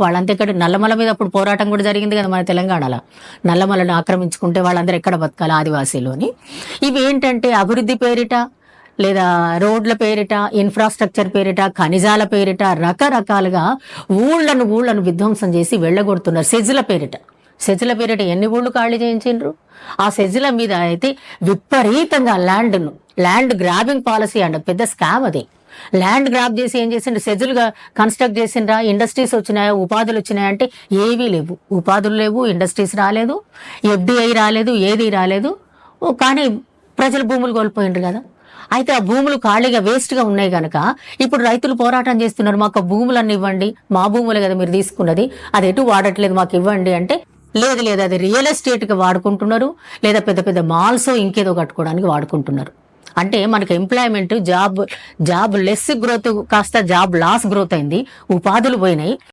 వాళ్ళంతా ఇక్కడ నల్లమల మీద అప్పుడు పోరాటం కూడా జరిగింది కదా మన తెలంగాణలో. నల్లమలను ఆక్రమించుకుంటే వాళ్ళందరూ ఎక్కడ బతకాలి ఆదివాసీలు అని ఇవి ఏంటంటే అభివృద్ధి పేరిట లేదా రోడ్ల పేరిట ఇన్ఫ్రాస్ట్రక్చర్ పేరిట ఖనిజాల పేరిట రకరకాలుగా ఊళ్ళను ఊళ్ళను విధ్వంసం చేసి వెళ్ళగొడుతున్నారు సెజ్ల పేరిట. సెజ్ల పేరిట ఎన్ని ఊళ్ళు ఖాళీ చేయించిండ్రు? ఆ సెజ్ల మీద అయితే విపరీతంగా ల్యాండ్ను ల్యాండ్ గ్రాబింగ్ పాలసీ అండ్ పెద్ద స్కామ్ అది. ల్యాండ్ గ్రాప్ చేసి ఏం చేసిండ్రు? సెజులుగా కన్స్ట్రక్ట్ చేసిండ్రా? ఇండస్ట్రీస్ వచ్చినాయా? ఉపాధులు వచ్చినాయా? అంటే ఏవీ లేవు. ఉపాధులు లేవు ఇండస్ట్రీస్ రాలేదు ఎఫ్డిఐ రాలేదు ఏది రాలేదు. ఓ, కానీ ప్రజలు భూములు కోల్పోయిండ్రు కదా. అయితే ఆ భూములు ఖాళీగా వేస్ట్గా ఉన్నాయి కనుక ఇప్పుడు రైతులు పోరాటం చేస్తున్నారు. మాకు భూములన్నీ ఇవ్వండి. మా భూములే కదా మీరు తీసుకున్నది. అది ఎటు వాడట్లేదు మాకు ఇవ్వండి అంటే లేదు లేదు అది రియల్ ఎస్టేట్కి వాడుకుంటున్నారు. లేదా పెద్ద పెద్ద మాల్స్ ఇంకేదో కట్టుకోవడానికి వాడుకుంటున్నారు. అంటే మనకి employment job job less growth కాస్త జాబ్ లాస్ గ్రోత్ అయింది. ఉపాధులు పోయినాయి.